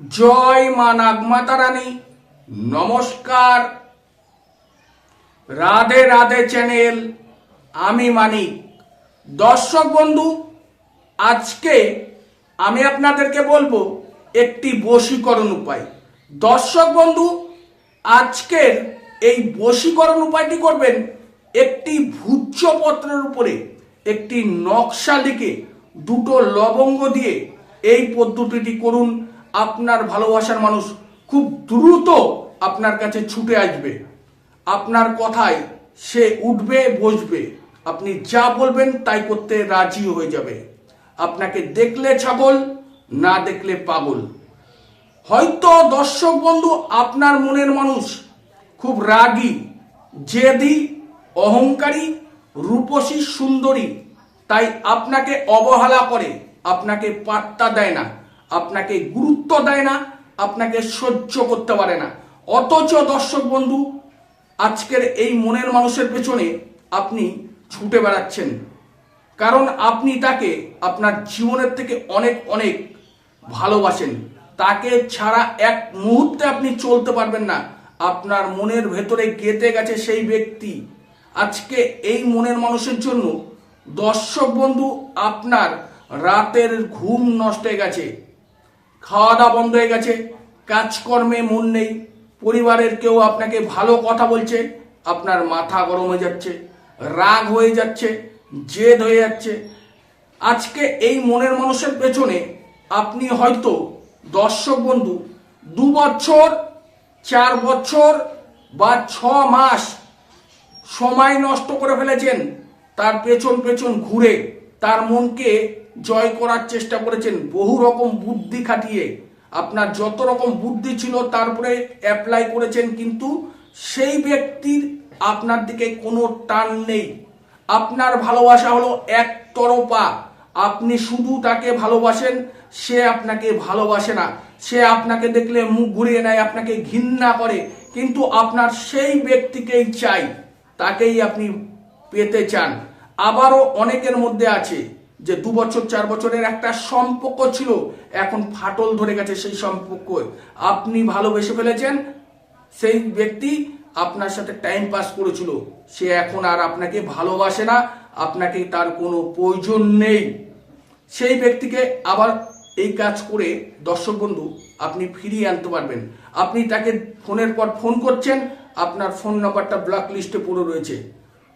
জয় মা নাগমাতা রানী নমস্কার। রাধে রাধে চ্যানেল, আমি মানিক। দর্শক বন্ধু, আজকে আমি আপনাদেরকে বলব একটি বশীকরণ উপায়। দর্শক বন্ধু, আজকের এই বশীকরণ উপায়টি করবেন একটি ভূজ্যপত্রের উপরে একটি নকশা লিখে দুটো লবঙ্গ দিয়ে এই পদ্ধতিটি করুন। আপনার ভালোবাসার মানুষ খুব দ্রুত আপনার কাছে ছুটে আসবে। আপনার কথায় সে উঠবে, বসবে। আপনি যা বলবেন তাই করতে রাজি হয়ে যাবে। আপনাকে দেখলে ছাগল, না দেখলে পাগল। হয়তো দর্শক বন্ধু, আপনার মনের মানুষ খুব রাগী, জেদি, অহংকারী, রূপসী, সুন্দরী। তাই আপনাকে অবহেলা করে, আপনাকে পাত্তা দেয় না। আপনাকে গুরুত্ব দেয় না, আপনাকে সহ্য করতে পারে না। অথচ দর্শক বন্ধু, আজকের এই মনের মানুষের পেছনে আপনি ছুটে বেড়াচ্ছেন। কারণ আপনি তাকে আপনার জীবনের থেকে অনেক অনেক ভালোবাসেন। তাকে ছাড়া এক মুহূর্তে আপনি চলতে পারবেন না। আপনার মনের ভেতরে গেঁথে গেছে সেই ব্যক্তি। আজকে এই মনের মানুষের জন্য দর্শক বন্ধু, আপনার রাতের ঘুম নষ্ট হয়ে গেছে। খাওয়া দাওয়া বন্ধ হয়ে গেছে, কাজকর্মে মন নেই, পরিবারের কেউ আপনাকে ভালো কথা বলছে, আপনার মাথা গরম হয়ে যাচ্ছে, রাগ হয়ে যাচ্ছে, জেদ হয়ে যাচ্ছে। আজকে এই মনের মানুষের পেছনে আপনি হয়তো দর্শক বন্ধু, দু বছর, চার বছর বা ছ মাস সময় নষ্ট করে ফেলেছেন, তার পেছন পেছন ঘুরে, তার মনকে জয় করার চেষ্টা করেছেন। বহু রকম বুদ্ধি খাটিয়ে, আপনার যত রকম বুদ্ধি ছিল তারপরে অ্যাপ্লাই করেছেন, কিন্তু সেই ব্যক্তির আপনার দিকে কোনো টান নেই। আপনার ভালোবাসা হলো একতরফা আপনি শুধু তাকে ভালোবাসেন, সে আপনাকে ভালোবাসে না। সে আপনাকে দেখলে মুখ ঘুরিয়ে নেয়, আপনাকে ঘৃণা করে। কিন্তু আপনার সেই ব্যক্তিকেই চাই, তাকেই আপনি পেতে চান। আবারও অনেকের মধ্যে আছে যে দু বছর, চার বছরের একটা সম্পর্ক ছিল, এখন ফাটল ধরে গেছে সেই সম্পর্ক। আপনি ভালোবেসে ফেলেছেন, সেই ব্যক্তি আপনার সাথে টাইম পাস করেছিল। সে এখন আর আপনাকে ভালোবাসে না, আপনাকে তার কোনো প্রয়োজন নেই। সেই ব্যক্তিকে আবার এই কাজ করে, দর্শক বন্ধু, আপনি ফিরিয়ে আনতে পারবেন। আপনি তাকে ফোনের পর ফোন করছেন, আপনার ফোন নাম্বারটা ব্লক লিস্টে পড়ে রয়েছে।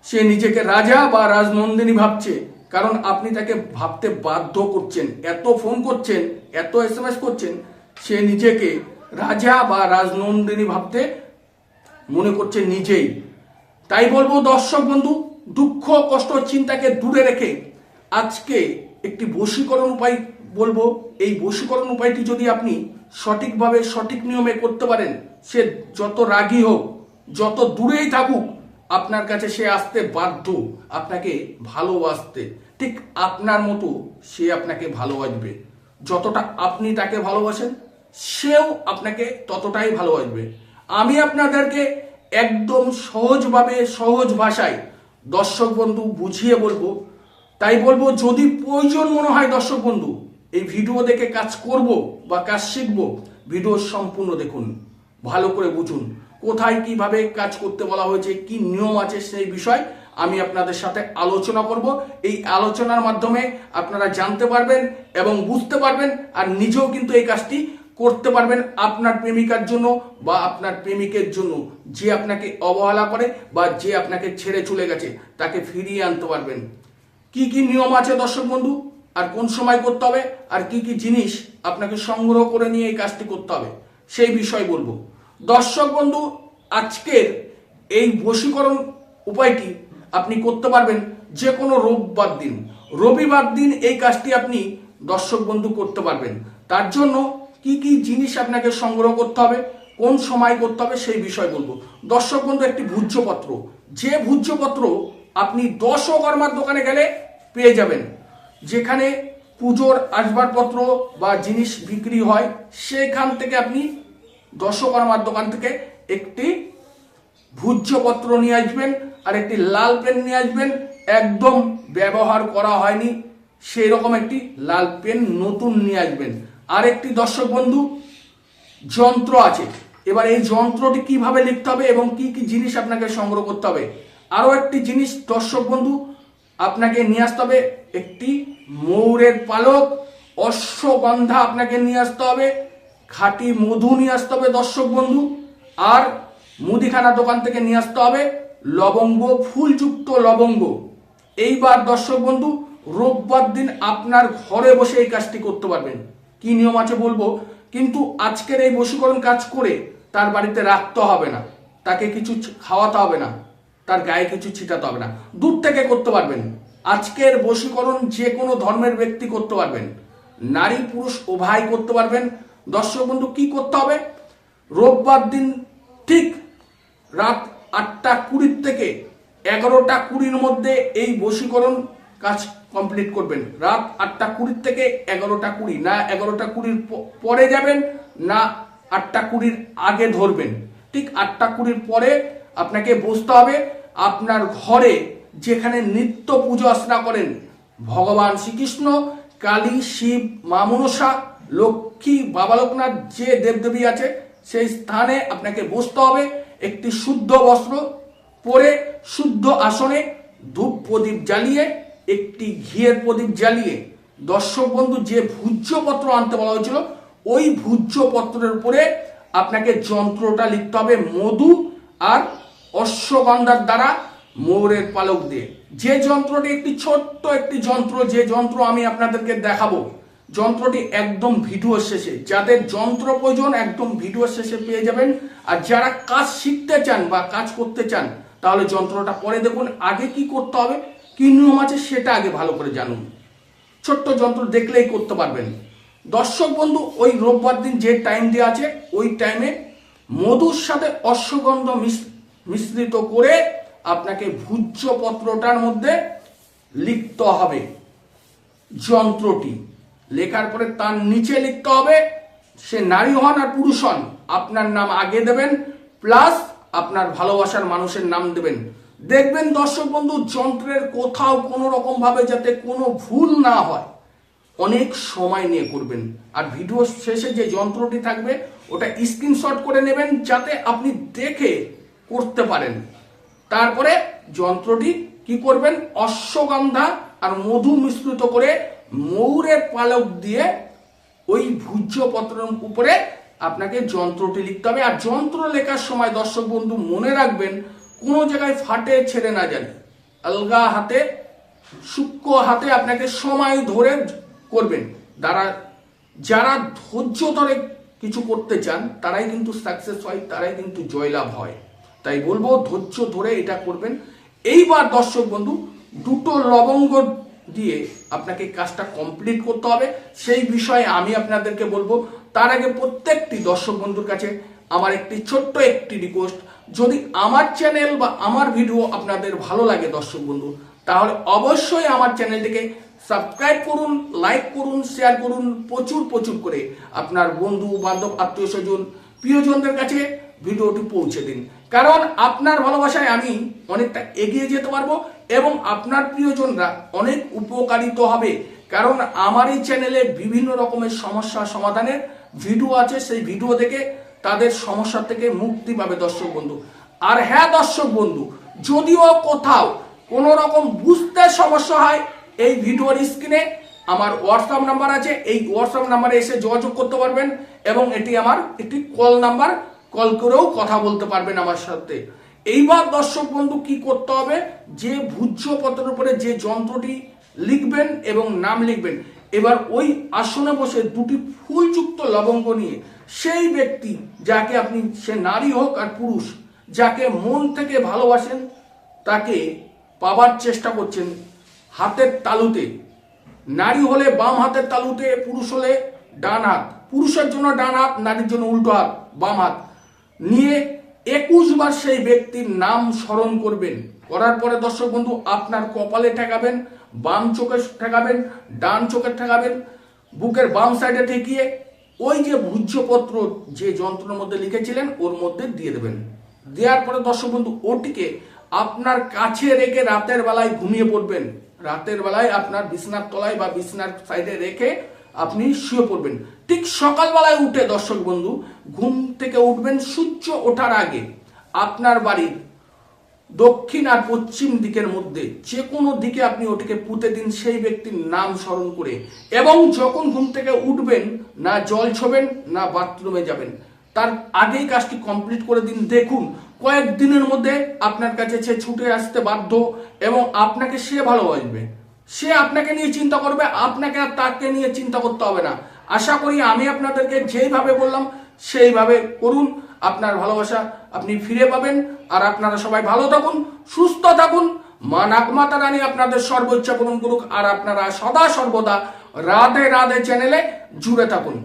সে নিজেকে রাজা বা রাজনন্দিনী ভাবছে। কারণ আপনি তাকে ভাবতে বাধ্য করছেন। এত ফোন করছেন, এত এস এম এস করছেন, সে নিজেকে রাজা বা রাজনন্দিনী ভাবতে মনে করছে নিজেই। তাই বলব, দর্শক বন্ধু, দুঃখ, কষ্ট, চিন্তাকে দূরে রেখে আজকে একটি বশীকরণ উপায় বলব। এই বশীকরণ উপায়টি যদি আপনি সঠিকভাবে সঠিক নিয়মে করতে পারেন, সে যত রাগী হোক, যত দূরেই থাকুক আপনার কাছে সে আসতে বাধ্য, আপনাকে ভালোবাসতে। ঠিক আপনার মতো সে আপনাকে ভালোবাসবে। যতটা আপনি তাকে ভালোবাসেন, সেও আপনাকে ততটাই ভালোবাসবে। আমি আপনাদেরকে একদম সহজভাবে, সহজ ভাষায় দর্শক বন্ধু বুঝিয়ে বলব। তাই বলব, যদি প্রয়োজন মনে হয় দর্শক বন্ধু, এই ভিডিও দেখে কাজ করব বা কাজ শিখব, ভিডিও সম্পূর্ণ দেখুন, ভালো করে বুঝুন। কোথায় কীভাবে কাজ করতে বলা হয়েছে, কি নিয়ম আছে সেই বিষয় আমি আপনাদের সাথে আলোচনা করব। এই আলোচনার মাধ্যমে আপনারা জানতে পারবেন এবং বুঝতে পারবেন আর নিজেও কিন্তু এই কাজটি করতে পারবেন আপনার প্রেমিকার জন্য বা আপনার প্রেমিকের জন্য। যে আপনাকে অবহেলা করে বা যে আপনাকে ছেড়ে চলে গেছে, তাকে ফিরিয়ে আনতে পারবেন। কি কি নিয়ম আছে দর্শক বন্ধু? আর কোন সময় করতে হবে? আর কি কি জিনিস আপনাকে সংগ্রহ করে নিয়ে এই কাজটি করতে হবে? সেই বিষয় বলব। দর্শক বন্ধু, আজকের এই বশীকরণ উপায়টি আপনি করতে পারবেন যে কোনো রোববার দিন। রবিবার দিন এই কাজটি আপনি দর্শক বন্ধু করতে পারবেন। তার জন্য কি কি জিনিস আপনাকে সংগ্রহ করতে হবে, কোন সময় করতে হবে সেই বিষয় বলব। দর্শক বন্ধু, একটি ভূজ্যপত্র। যে ভূজ্যপত্র আপনি দশকর্মার দোকানে গেলে পেয়ে যাবেন। যেখানে পুজোর আসবাবপত্র বা জিনিস বিক্রি হয়, সেখান থেকে আপনি দশকর্মার দোকান থেকে একটি ভূজ্যপত্র নিয়ে আসবেন আর একটি লাল পেন নিয়ে আসবেন। একদম ব্যবহার করা হয়নি। সেই রকম একটি লাল পেন নতুন নিয়ে আসবেন। আর একটি দর্শক বন্ধু, যন্ত্র আছে। এবার এই যন্ত্রটি কীভাবে লিখতে হবে এবং কি কি জিনিস আপনাকে সংগ্রহ করতে হবে? আরও একটি জিনিস, দর্শক বন্ধু, আপনাকে নিয়ে আসতে হবে। একটি ময়ূরের পালক, অশ্বগন্ধা আপনাকে নিয়ে আসতে হবে। খাঁটি মধু নিয়ে আসতে হবে দর্শক বন্ধু। আর মুদিখানা দোকান থেকে নিয়ে আসতে হবে লবঙ্গ, ফুলযুক্ত লবঙ্গ। এইবার দর্শক বন্ধু, রোববার দিন আপনার ঘরে বসে এই কাজটি করতে পারবেন। কি নিয়ম আছে বলব? কিন্তু আজকের এই বশীকরণ কাজ করে তার বাড়িতে রাখতে হবে না। তাকে কিছু খাওয়াতে হবে না। তার গায়ে কিছু ছিটাতে হবে না। দূর থেকে করতে পারবেন। আজকের বশীকরণ যে কোনো ধর্মের ব্যক্তি করতে পারবেন। নারী পুরুষ উভয় করতে পারবেন। দর্শক বন্ধু, কি করতে হবে? রোববার দিন ঠিক রাত আটটা কুড়ির থেকে এগারোটা কুড়ির মধ্যে এই বশীকরণ কাজ কমপ্লিট করবেন। রাত আটটা কুড়ির থেকে এগারোটা কুড়ি, না এগারোটা কুড়ির পরে যাবেন, না আটটা কুড়ির আগে ধরবেন। ঠিক আটটা কুড়ির পরে আপনাকে বসতে হবে, আপনার ঘরে যেখানে নিত্য পুজো অর্চনা করেন, ভগবান শ্রীকৃষ্ণ, কালী, শিব, মা মনসা লক্ষ্মী বাবা লোকনাথ যে দেবদেবী আছে, সেই স্থানে আপনাকে বসতে হবে। একটি শুদ্ধ বস্ত্র পরে, শুদ্ধ আসনে ধূপ প্রদীপ জ্বালিয়ে, একটি ঘিয়ের প্রদীপ জ্বালিয়ে দর্শক বন্ধু, যে ভূজ্যপত্র আনতে বলা হয়েছিল, ওই ভূজ্যপত্রের উপরে আপনাকে যন্ত্রটা লিখতে হবে মধু আর অশ্বগন্ধার দ্বারা ময়ূরের পালক দিয়ে। যে যন্ত্রটি, একটি ছোট্ট একটি যন্ত্র, যে যন্ত্র আমি আপনাদেরকে দেখাবো যন্ত্রটি একদম ভিডিও শেষে, যাদের যন্ত্র প্রয়োজন একদম ভিডিও শেষে পেয়ে যাবেন। আর যারা কাজ শিখতে চান বা কাজ করতে চান, তাহলে যন্ত্রটা পরে দেখুন, আগে কি করতে হবে, কি নিয়ম আছে সেটা আগে ভালো করে জানুন। ছোট্ট যন্ত্র দেখলেই করতে পারবেন। দর্শক বন্ধু, ওই রোববার দিন যে টাইম দেওয়া আছে, ওই টাইমে মধুর সাথে অশ্বগন্ধ মিশ- মিশ্রিত করে আপনাকে ভূজ্যপত্রটার মধ্যে লিখতে হবে যন্ত্রটি। লেখার পরে তার নিচে লিখতে হবে, সে নারী হন আর পুরুষ হন, আপনার নাম আগে দেবেন প্লাস আপনার ভালোবাসার মানুষের নাম দেবেন। দেখবেন দর্শক বন্ধু, যন্ত্রের কোথাও কোনো রকম ভাবে যাতে কোনো ভুল না হয়, অনেক সময় নিয়ে করবেন। আর ভিডিও শেষে যে যন্ত্রটি থাকবে, ওটা স্ক্রিনশট করে নেবেন, যাতে আপনি দেখে করতে পারেন। তারপরে যন্ত্রটি কি করবেন, অশ্বগন্ধা আর মধু মিশ্রিত করে ময়ূরের পালক দিয়ে ওই ভূজ্যপত্রের উপরে আপনাকে যন্ত্রটি লিখতে হবে। আর যন্ত্র লেখার সময় দর্শক বন্ধু মনে রাখবেন, কোনো জায়গায় ফাটে ছেড়ে না যান আলগা হাতে, সূক্ষ্ম হাতে আপনাকে সময় ধরে করবেন। দ্বারা যারা ধৈর্য ধরে কিছু করতে চান, তারাই কিন্তু সাকসেস হয়, তারাই কিন্তু জয়লাভ হয়। তাই বলব, ধৈর্য ধরে এটা করবেন। এইবার দর্শক বন্ধু, দুটো লবঙ্গ দিয়ে আপনাকে কাজটা কমপ্লিট করতে হবে। সেই বিষয়ে আমি আপনাদেরকে বলব, তার আগে প্রত্যেকটি দর্শক বন্ধুর কাছে আমার একটি ছোট্ট একটি রিকোয়েস্ট যদি আমার চ্যানেল বা আমার ভিডিও আপনাদের ভালো লাগে দর্শক বন্ধু, তাহলে অবশ্যই আমার চ্যানেলটিকে সাবস্ক্রাইব করুন লাইক করুন শেয়ার করুন, প্রচুর প্রচুর করে আপনার বন্ধু, বান্ধব, আত্মীয় স্বজন, প্রিয়জনদের কাছে ভিডিওটি পৌঁছে দিন। কারণ আপনার ভালোবাসায় আমি অনেকটা এগিয়ে যেতে পারব এবং আপনার প্রিয়জনরা অনেক উপকারিত হবে। কারণ আমার এই চ্যানেলে বিভিন্ন রকমের সমস্যা সমাধানের ভিডিও আছে, সেই ভিডিও দেখে তাদের সমস্যা থেকে মুক্তি পাবে দর্শক বন্ধু। আর হ্যাঁ দর্শক বন্ধু, যদিও কোথাও কোনো রকম বুঝতে সমস্যা হয়, এই ভিডিওর স্ক্রিনে আমার হোয়াটসঅ্যাপ নাম্বার আছে। এই হোয়াটসঅ্যাপ নাম্বারে এসে যোগাযোগ করতে পারবেন এবং এটি আমার একটি কল নাম্বার কল করেও কথা বলতে পারবেন আমার সাথে। এইবার দর্শক বন্ধু কি করতে হবে? যে ভূজ্যপত্রের উপরে যে যন্ত্রটি লিখবেন এবং নাম লিখবেন, এবার ওই আসনে বসে দুটি ফুলযুক্ত লবঙ্গ নিয়ে সেই ব্যক্তি যাকে আপনি, সে নারী হোক আর পুরুষ, যাকে মন থেকে ভালোবাসেন, তাকে পাবার চেষ্টা করছেন হাতের তালুতে। নারী হলে বাম হাতের তালুতে, পুরুষ হলে ডান হাত। পুরুষের জন্য ডান হাত, নারীর জন্য উল্টো হাত, বাম হাত। নিয়ে একুশ বার সেই ব্যক্তির নাম স্মরণ করবেন। করার পরে দর্শক বন্ধু, আপনার কপালে ঠেকাবেন, বাম চোখে ঠেকাবেন, ডান চোখে ঠেকাবেন, বুকের বাম সাইডে ঠেকিয়ে ওই যে ভূজ্যপত্র যে যন্ত্রের মধ্যে লিখেছিলেন, ওর মধ্যে দিয়ে দেবেন। দেওয়ার পরে দর্শক বন্ধু, ওটিকে আপনার কাছে রেখে রাতের বেলায় ঘুমিয়ে পড়বেন। রাতের বেলায় আপনার বিছনার তলায় বা বিছনার সাইডে রেখে আপনি শুয়ে পড়বেন। ঠিক সকালবেলায় উঠে দর্শক বন্ধু, ঘুম থেকে উঠবেন সূর্য ওঠার আগে। আপনার বাড়ির দক্ষিণ আর পশ্চিম দিকের মধ্যে যে কোনো দিকে আপনি ওটিকে পুঁতে দিন সেই ব্যক্তির নাম স্মরণ করে। এবং যখন ঘুম থেকে উঠবেন, না জল ছোবেন, না বাথরুমে যাবেন, তার আগেই কাজটি কমপ্লিট করে দিন। দেখুন, কয়েক দিনের মধ্যে আপনার কাছে সে ছুটে আসতে বাধ্য এবং আপনাকে সে ভালোবাসবে। সে আপনাকে নিয়ে চিন্তা করবে, আপনাকে আর তাকে নিয়ে চিন্তা করতে হবে না। আশা করি আমি আপনাদেরকে যেইভাবে বললাম, সেইভাবে করুন। আপনার ভালোবাসা আপনি ফিরে পাবেন। আর আপনারা সবাই ভালো থাকুন, সুস্থ থাকুন। মা নাগমাতা রানী আপনাদের সর্বোচ্চ পূরণ করুক। আর আপনারা সদা সর্বদা রাধে রাধে চ্যানেলে জুড়ে থাকুন।